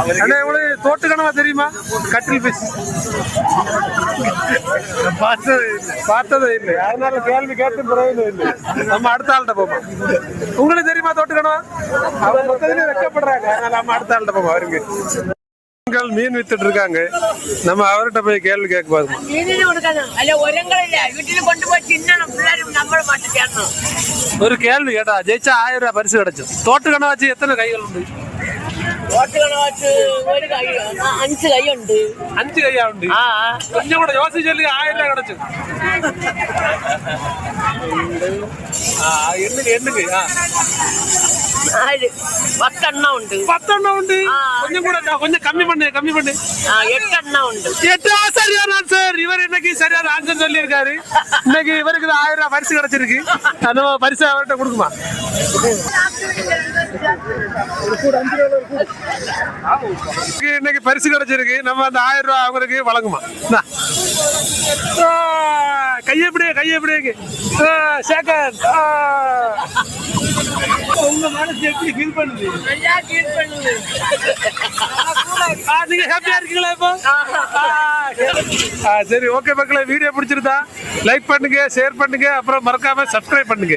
அண்ணா உங்களுக்கு தோட்டு தெரியுமா? கட்டில் பிஸ். பார்த்தது பார்த்தது இல்லை. அதனால கேள்வி கேட்டு பிறகு இல்லை. நம்ம அடுத்த ஆள்கிட்ட போவோம். உங்களுக்கு தெரியுமா தோட்டுக்கணவா கனவா அவங்க மொத்தத்திலே வெக்கப்படுறாங்க. அதனால நம்ம அடுத்த ஆள்கிட்ட போவோம் அவருக்கு. மீன் வித்துட்டு இருக்காங்க. நம்ம அவர்கிட்ட போய் கேள்வி கேட்க பாருங்க ஒரு கேள்வி கேட்டா ஜெயிச்சா ஆயிரம் ரூபாய் பரிசு கிடைச்சது தோட்டு கணவாச்சு எத்தனை கைகள் உண்டு? ഓട്ട് കണവാച്ച് ഒരു കൈ ആ, അഞ്ച് കൈയുണ്ട് அஞ்சு கையா உண்டு ആ கொஞ்சம் கூட யோசிச்சு சொல்லி ஆயிரம் ரூபாய் கிடைச்சது ஆ, எண்ணுங்க எண்ணுங்க ஆ. നാല് പത്തെണ്ണം ഉണ്ട് பத்தெண்ணம் உண்டு ஆ. கொஞ்சம் கூட கொஞ்சம் கம்மி பண்ணு கம்மி பண்ணு ആ എട്ടെണ്ണം ഉണ്ട് எட்டு ஆ, சரியான ஆன்சர் இவர் இன்னைக்கு சரியான ஆன்சர் சொல்லியிருக்காரு இன்னைக்கு இவருக்கு தான் ஆயிரம் ரூபாய் பரிசு கிடைச்சிருக்கு அந்த பரிசு அவர்கிட்ட கொடுக்குமா இவருக்கு இன்னைக்கு பரிசு கிடைச்சிருக்கு. நம்ம அந்த ஆயிரம் ரூபாய் அவங்களுக்கு வழங்குமா? கையப்படி கையப்படி சேகர். உங்க மனசு எப்படி ஃபீல் பண்ணுது? நீங்க ஹாப்பியா இருக்கீங்களா இப்போ? சரி. ஓகே மக்களே வீடியோ பிடிச்சிருந்தா லைக் பண்ணுங்க ஷேர் பண்ணுங்க அப்புறம் மறக்காம சப்ஸ்கிரைப் பண்ணுங்க.